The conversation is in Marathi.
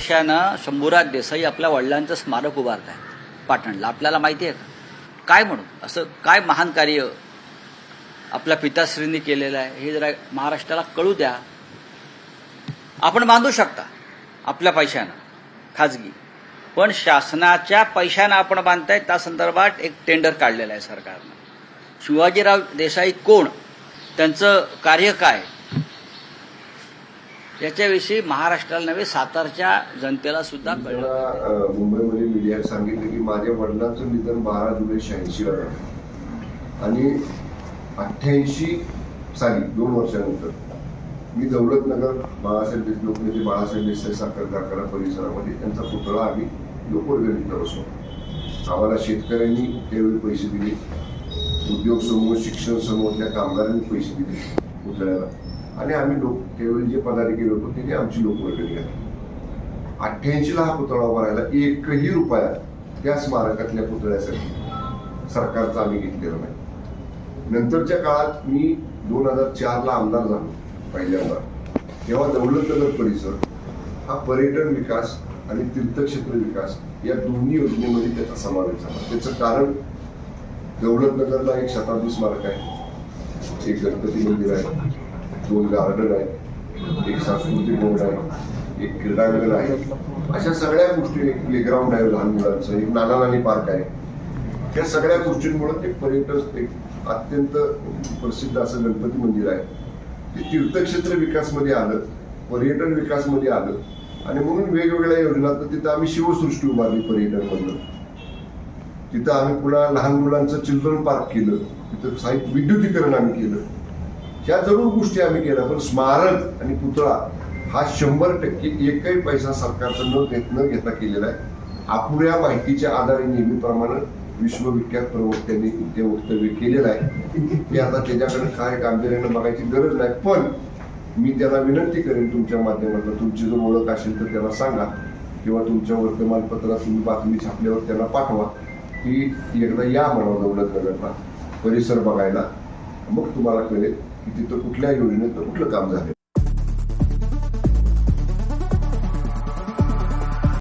वर्षानं शंभूराज देसाई आपल्या वडिलांचं स्मारक उभारत आहे पाटणला. आपल्याला माहिती आहे का? काय म्हणू? असं काय महान कार्य आपल्या पिताश्रींनी केलेलं आहे हे जरा महाराष्ट्राला कळू द्या. आपण बांधू शकता आपल्या पैशानं खाजगी. पण शासनाच्या पैशानं आपण बांधताय त्या संदर्भात एक टेंडर काढलेलं आहे सरकारनं. शिवाजीराव देसाई कोण? त्यांचं कार्य काय? याच्याविषयी महाराष्ट्राला नव्हे सातारच्या जनतेला सुद्धा कळलं. मुंबईमध्ये मीडियात सांगितलं की माझ्या वडिलांचं निधन बारा जुलै शहाऐंशी झालं. आणि अठ्ठ्याऐंशी साली दोन वर्षानंतर मी दौलतनगर बाळासाहेब देश लोकनेते बाळासाहेब देसाई साखर कारखाना परिसरामध्ये त्यांचा पुतळा आम्ही लोकवर्गणीतला बसवला. आम्हाला शेतकऱ्यांनी त्यावेळी पैसे दिले. उद्योग समूह शिक्षण समूहातल्या कामगारांनी पैसे दिले पुतळ्याला. आणि आम्ही लोक त्यावेळी जे पदाधिकारी होतो त्यांनी आमची लोकवर्गणी घातली अठ्ठ्याऐंशीला हा पुतळा उभारायला एकही रुपया त्या स्मारकातल्या पुतळ्यासाठी सरकारचा आम्ही घेतलेला नाही. नंतरच्या काळात मी दोन हजार चारला आमदार झालो पहिल्यांदा. तेव्हा दौलतनगर परिसर हा पर्यटन विकास आणि तीर्थक्षेत्र विकास या दोन्ही योजनेमध्ये त्याचा समावेश झाला. त्याचं कारण दौलतनगरला एक शताब्दी स्मारक आहे एक गणपती मंदिर आहे दोन गार्डन आहेत एक सांस्कृतिक बोर्ड आहे एक क्रीडांगण आहे. अशा सगळ्या गोष्टी एक प्लेग्राऊंड आहे लहान मुलांचं एक नाना नानी पार्क आहे. या सगळ्या गोष्टींमुळे ते पर्यटन एक अत्यंत प्रसिद्ध असं गणपती मंदिर आहे. ते तीर्थक्षेत्र विकासमध्ये आलं पर्यटन विकासमध्ये आलं. आणि म्हणून वेगवेगळ्या योजना तर तिथं आम्ही शिवसृष्टी उभारली पर्यटन मधलं तिथं आम्ही पुन्हा लहान मुलांचं चिल्ड्रन पार्क केलं. तिथं साहित्य विद्युतीकरण आम्ही केलं. ह्या जरूर गोष्टी आम्ही केल्या पण स्मारक आणि पुतळा हा शंभर टक्के एकही पैसा सरकारचा न घेत न घेता केलेला आहे. अपुऱ्या माहितीच्या आधारे नेहमीप्रमाणे विश्वविख्यात प्रवक्त्यांनी ते वक्तव्य केलेलं आहे. की आता त्याच्याकडे काय गांभीर्यानं बघायची गरज नाही. पण मी त्याला विनंती करेन तुमच्या माध्यमातून तुमची जर ओळख असेल तर त्याला सांगा किंवा तुमच्या वर्तमानपत्रात तुम्ही बातमी छापल्यावर त्याला पाठवा. की एकदा या म्हणा दौलतनगरला परिसर बघायला. मग तुम्हाला कळेल की तिथं कुठल्या योजनेत कुठलं काम झालं.